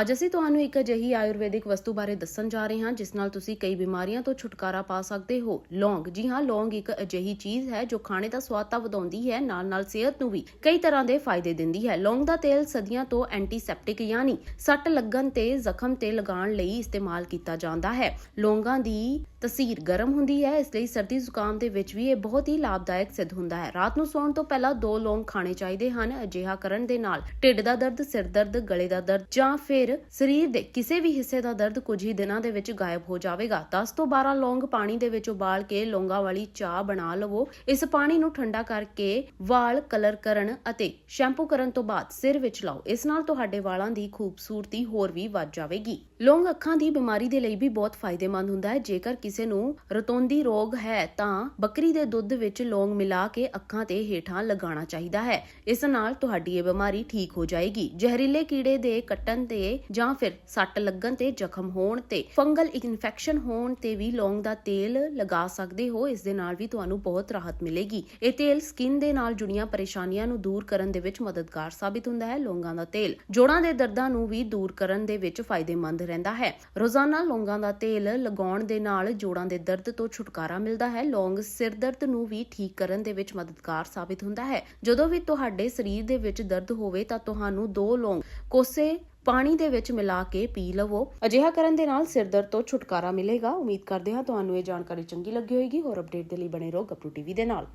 ਅੱਜ ਅਸੀਂ ਤੁਹਾਨੂੰ ਇੱਕ ਅਜਿਹੀ ਆਯੁਰਵੈਦਿਕ ਵਸਤੂ ਬਾਰੇ ਦੱਸਣ ਜਾ ਰਹੇ ਹਾਂ, ਜਿਸ ਨਾਲ ਤੁਸੀਂ ਕਈ ਬਿਮਾਰੀਆਂ ਤੋਂ ਛੁਟਕਾਰਾ ਪਾ ਸਕਦੇ ਹੋ। ਲੌਂਗ। ਜੀ ਹਾਂ, ਲੌਂਗ ਇੱਕ ਅਜਿਹੀ ਚੀਜ਼ ਹੈ ਜੋ ਖਾਣੇ ਦਾ ਸਵਾਦ ਤਾਂ ਵਧਾਉਂਦੀ ਹੈ, ਨਾਲ-ਨਾਲ ਸਿਹਤ ਨੂੰ ਵੀ ਕਈ ਤਰ੍ਹਾਂ ਦੇ ਫਾਇਦੇ ਦਿੰਦੀ ਹੈ। ਲੌਂਗ ਦਾ ਤੇਲ ਸਦੀਆਂ ਤੋਂ ਐਂਟੀਸੈਪਟਿਕ ਯਾਨੀ ਸੱਟ ਲੱਗਣ ਤੇ ਜ਼ਖਮ ਤੇ ਲਗਾਉਣ ਲਈ ਇਸਤੇਮਾਲ ਕੀਤਾ ਜਾਂਦਾ ਹੈ। ਲੌਂਗਾਂ ਦੀ ਤਸੀਰ ਗਰਮ ਹੁੰਦੀ ਹੈ, ਇਸ ਲਈ ਸਰਦੀ ਜ਼ੁਕਾਮ ਦੇ ਵਿੱਚ ਵੀ ਇਹ ਬਹੁਤ ਹੀ ਲਾਭਦਾਇਕ ਸਿੱਧ ਹੁੰਦਾ ਹੈ। ਰਾਤ ਨੂੰ ਸੌਣ ਤੋਂ ਪਹਿਲਾਂ ਦੋ ਲੌਂਗ ਖਾਣੇ ਚਾਹੀਦੇ ਹਨ। ਅਜਿਹਾ ਕਰਨ ਦੇ ਨਾਲ ਢਿੱਡ ਦਾ ਦਰਦ, ਸਿਰ ਦਰਦ, ਗਲੇ ਦਾ ਦਰਦ ਜਾਂ ਫਿਰ ਸਰੀਰ ਦੇ ਕਿਸੇ ਵੀ ਹਿੱਸੇ ਦਾ ਦਰਦ ਕੁਝ ਹੀ ਦਿਨਾਂ ਦੇ ਵਿੱਚ ਗਾਇਬ ਹੋ ਜਾਵੇਗਾ। 10 ਤੋਂ 12 ਲੌਂਗ ਪਾਣੀ ਦੇ ਵਿੱਚ ਉਬਾਲ ਕੇ ਲੌਂਗਾਂ ਵਾਲੀ ਚਾਹ ਬਣਾ ਲਵੋ। ਇਸ ਪਾਣੀ ਨੂੰ ਠੰਡਾ ਕਰਕੇ ਵਾਲ ਕਲਰ ਕਰਨ ਅਤੇ ਸ਼ੈਂਪੂ ਕਰਨ ਤੋਂ ਬਾਅਦ ਸਿਰ ਵਿੱਚ ਲਾਓ। ਇਸ ਨਾਲ ਤੁਹਾਡੇ ਵਾਲਾਂ ਦੀ ਖੂਬਸੂਰਤੀ ਹੋਰ ਵੀ ਵੱਧ ਜਾਵੇਗੀ। ਲੌਂਗ ਅੱਖਾਂ ਦੀ ਬਿਮਾਰੀ ਦੇ ਲਈ ਵੀ ਬਹੁਤ ਫਾਇਦੇਮੰਦ ਹੁੰਦਾ ਹੈ। ਜੇਕਰ ਕਿਸੇ ਨੂੰ ਰਤੌਂਦੀ ਰੋਗ ਹੈ ਤਾਂ ਬੱਕਰੀ ਦੇ ਦੁੱਧ ਵਿੱਚ ਲੌਂਗ ਮਿਲਾ ਕੇ ਅੱਖਾਂ ਤੇ ਹੇਠਾਂ ਲਗਾਉਣਾ ਚਾਹੀਦਾ ਹੈ। ਇਸ ਨਾਲ ਤੁਹਾਡੀ ਇਹ ਬਿਮਾਰੀ ਠੀਕ ਹੋ ਜਾਏਗੀ। ਜ਼ਹਿਰੀਲੇ ਕੀੜੇ ਦੇ ਕੱਟਣ ਤੇ ਤੇ ਜਾਂ ਫਿਰ ਸੱਟ ਲੱਗਣ ਤੇ ਜ਼ਖਮ ਹੋਣ ਤੇ ਫੰਗਲ ਇਨਫੈਕਸ਼ਨ ਹੋਣ ਤੇ ਵੀ ਲੌਂਗ ਦਾ ਤੇਲ ਲਗਾ ਸਕਦੇ ਹੋ, ਇਸ ਦੇ ਨਾਲ ਵੀ ਤੁਹਾਨੂੰ ਬਹੁਤ ਰਾਹਤ ਮਿਲੇਗੀ। ਇਹ ਤੇਲ ਸਕਿਨ ਦੇ ਨਾਲ ਜੁੜੀਆਂ ਪਰੇਸ਼ਾਨੀਆਂ ਨੂੰ ਦੂਰ ਕਰਨ ਦੇ ਵਿੱਚ ਮਦਦਗਾਰ ਸਾਬਿਤ ਹੁੰਦਾ ਹੈ, ਲੌਂਗਾਂ ਦਾ ਤੇਲ। ਜੋੜਾਂ ਦੇ ਦਰਦਾਂ ਨੂੰ ਵੀ ਦੂਰ ਕਰਨ ਦੇ ਵਿੱਚ ਫਾਇਦੇਮੰਦ ਰਹਿੰਦਾ ਹੈ। ਰੋਜ਼ਾਨਾ ਲੌਂਗਾਂ ਦਾ ਤੇਲ ਲਗਾਉਣ ਦੇ ਨਾਲ ਜੋੜਾਂ ਦੇ ਦਰਦ ਤੋਂ ਛੁਟਕਾਰਾ ਮਿਲਦਾ ਹੈ। ਲੌਂਗ ਸਿਰ ਦਰਦ ਨੂੰ ਵੀ ਠੀਕ ਕਰਨ ਦੇ ਵਿੱਚ ਮਦਦਗਾਰ ਸਾਬਿਤ ਹੁੰਦਾ ਹੈ। ਜਦੋਂ ਵੀ ਤੁਹਾਡੇ ਸਰੀਰ ਦੇ ਵਿੱਚ ਦਰਦ ਹੋਵੇ ਤਾਂ ਤੁਹਾਨੂੰ ਦੋ ਲੌਂਗ ਕੋਸੇ ਪਾਣੀ ਦੇ ਵਿੱਚ ਮਿਲਾ ਕੇ ਪੀ ਲਵੋ। ਅਜਿਹਾ ਕਰਨ ਦੇ ਨਾਲ ਸਿਰ ਦਰਦ ਤੋਂ ਛੁਟਕਾਰਾ ਮਿਲੇਗਾ। ਉਮੀਦ ਕਰਦੇ ਹਾਂ ਤੁਹਾਨੂੰ ਇਹ ਜਾਣਕਾਰੀ ਚੰਗੀ ਲੱਗੀ ਹੋਵੇਗੀ। ਹੋਰ ਅਪਡੇਟ ਦੇ ਲਈ ਬਣੇ ਰਹੋ ਗੱਪਰੂ ਟੀਵੀ ਦੇ ਨਾਲ।